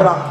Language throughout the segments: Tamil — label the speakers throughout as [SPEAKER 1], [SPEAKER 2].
[SPEAKER 1] verrà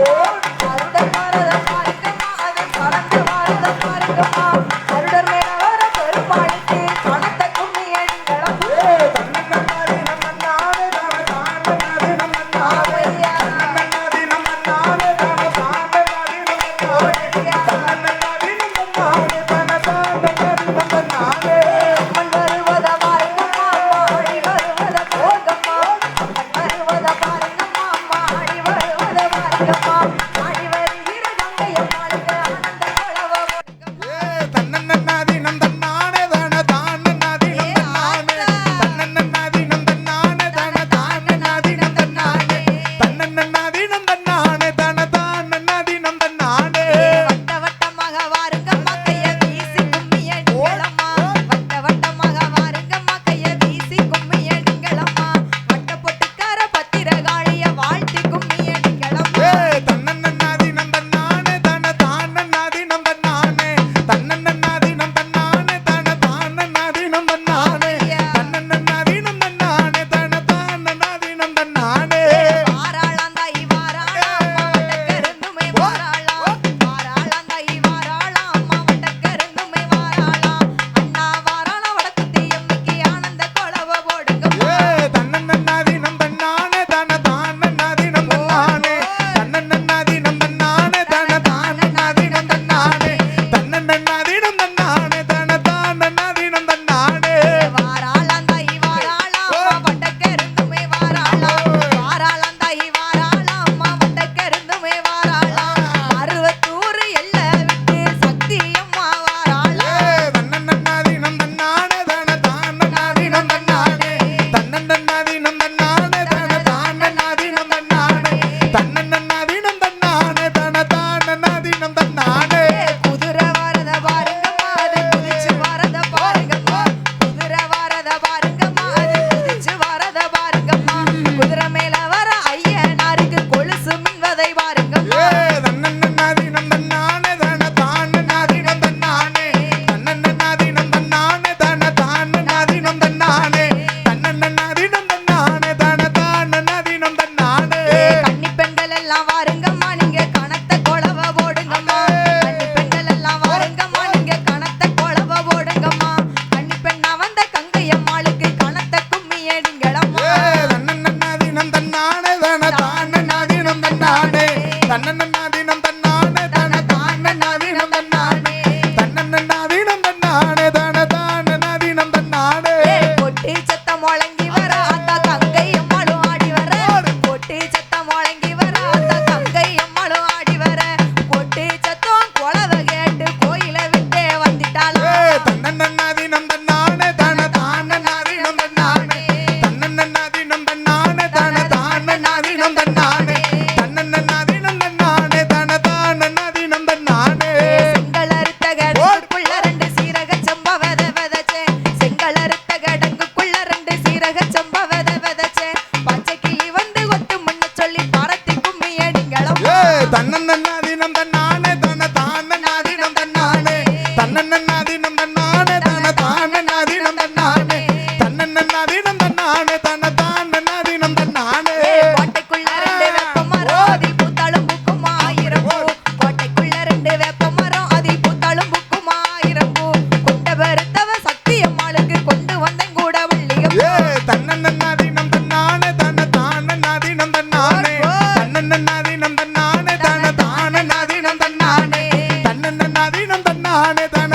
[SPEAKER 1] Yeah. தானன்னாதீனம் தன்னானே தன்னன்னாதீனம் தன்னானே தன்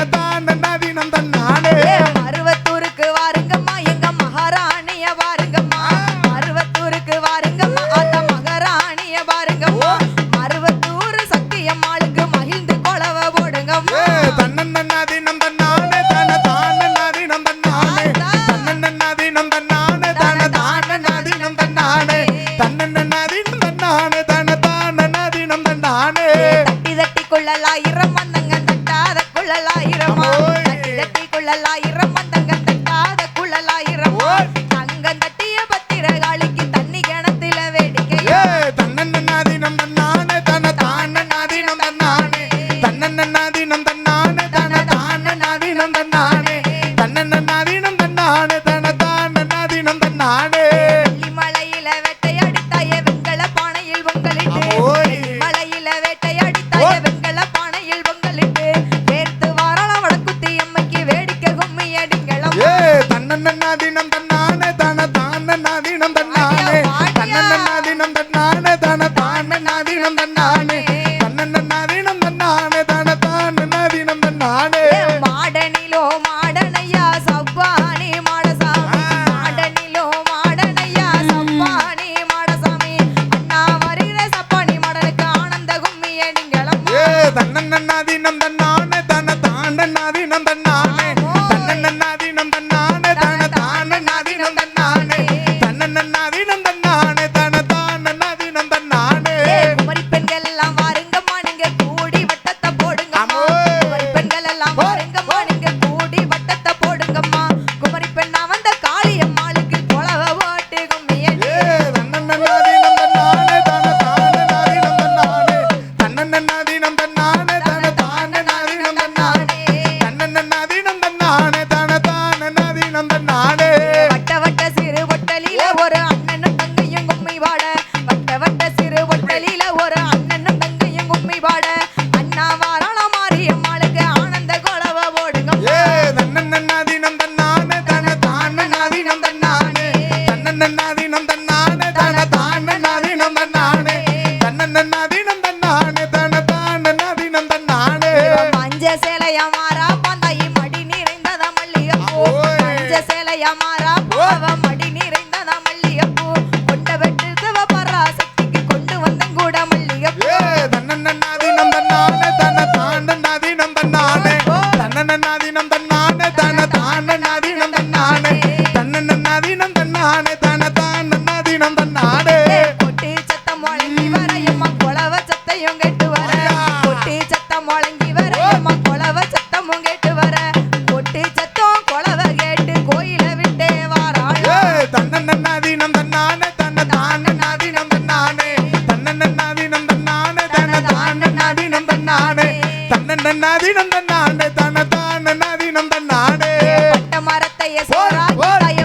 [SPEAKER 1] மரத்தைய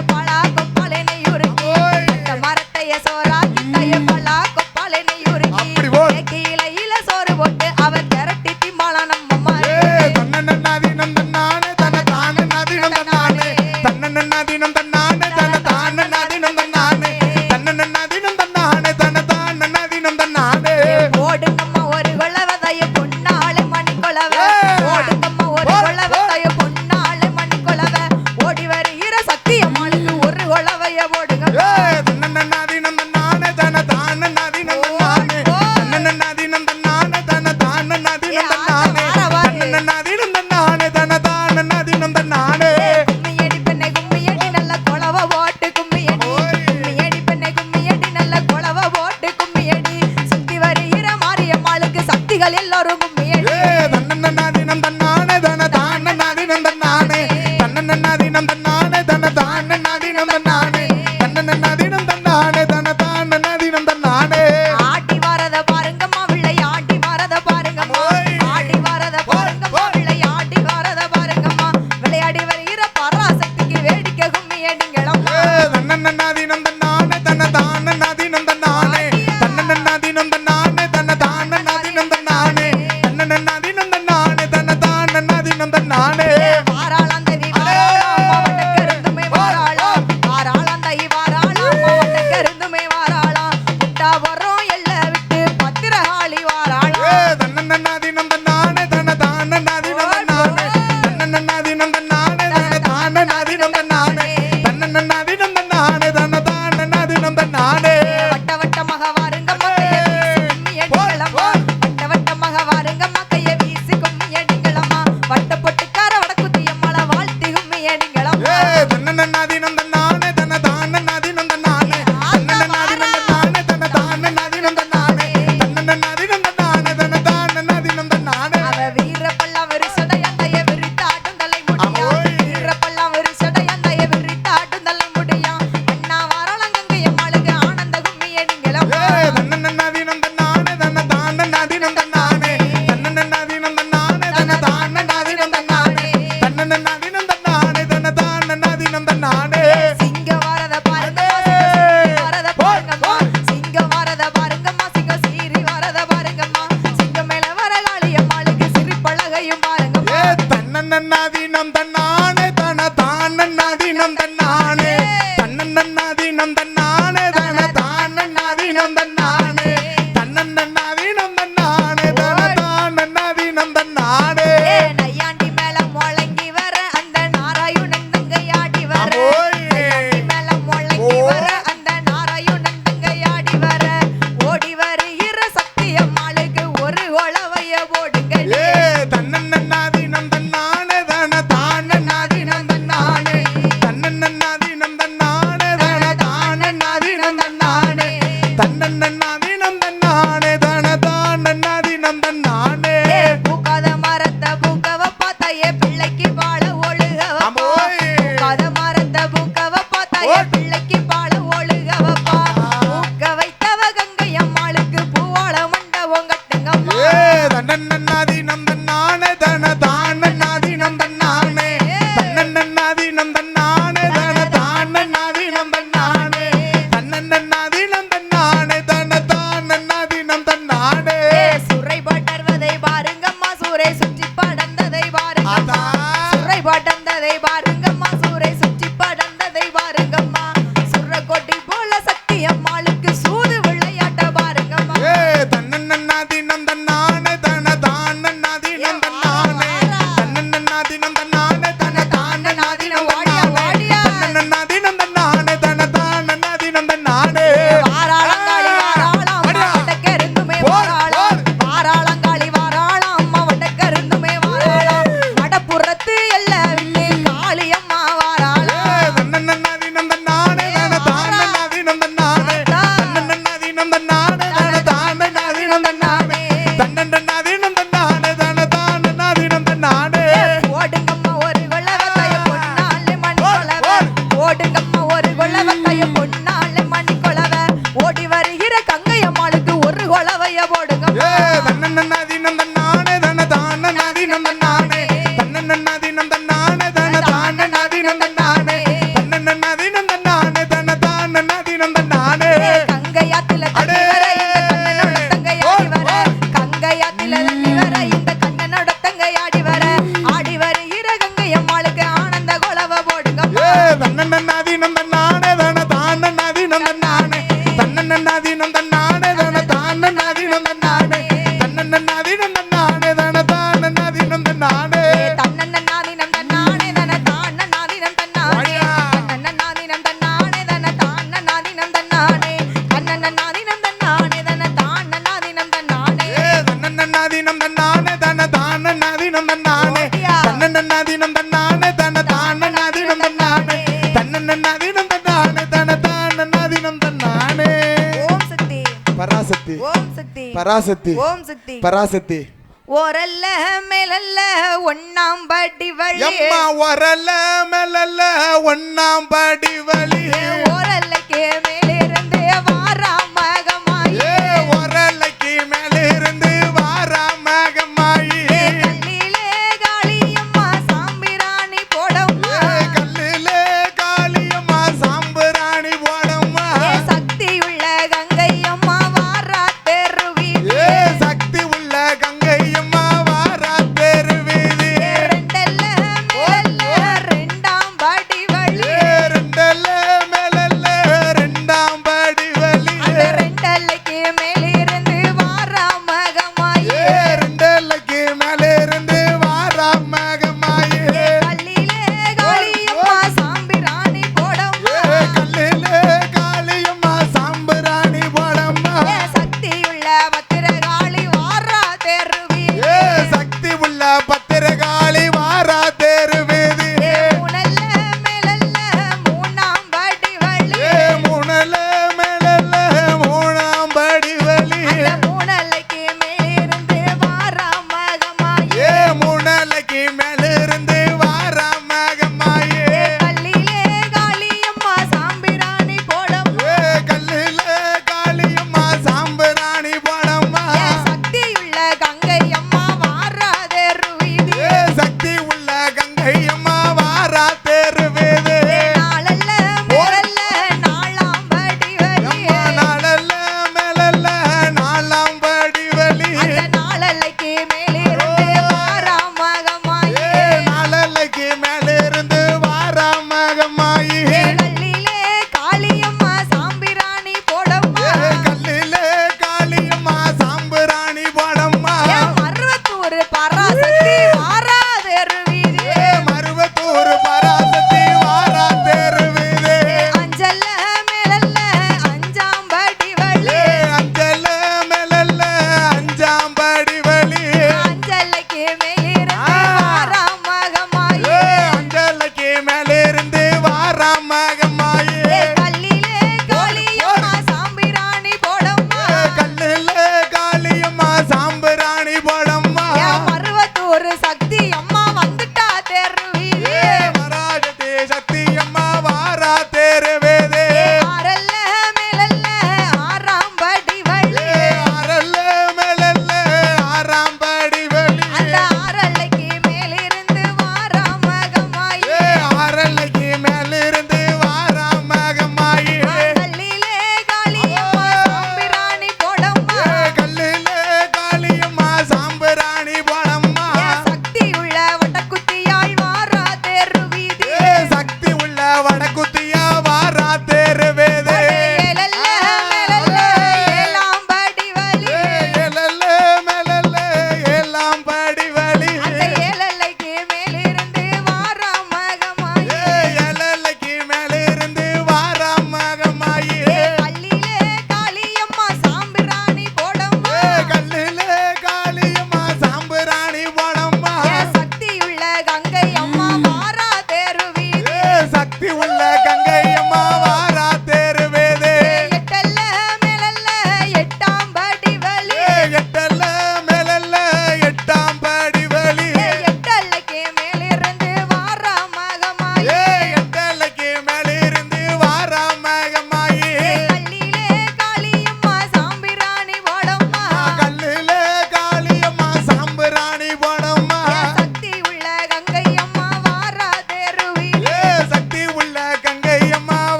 [SPEAKER 2] தன்னன்னாதினம் தன்னன்னாதினம்
[SPEAKER 1] தன்னா
[SPEAKER 2] பராசக்தி.
[SPEAKER 1] ஓம் சக்தி.
[SPEAKER 2] பராசக்தி.
[SPEAKER 1] ஓரல்ல மேலல்ல ஒண்ணாம் படி வழி
[SPEAKER 2] வரல மெல்லல ஒன்னாம் படி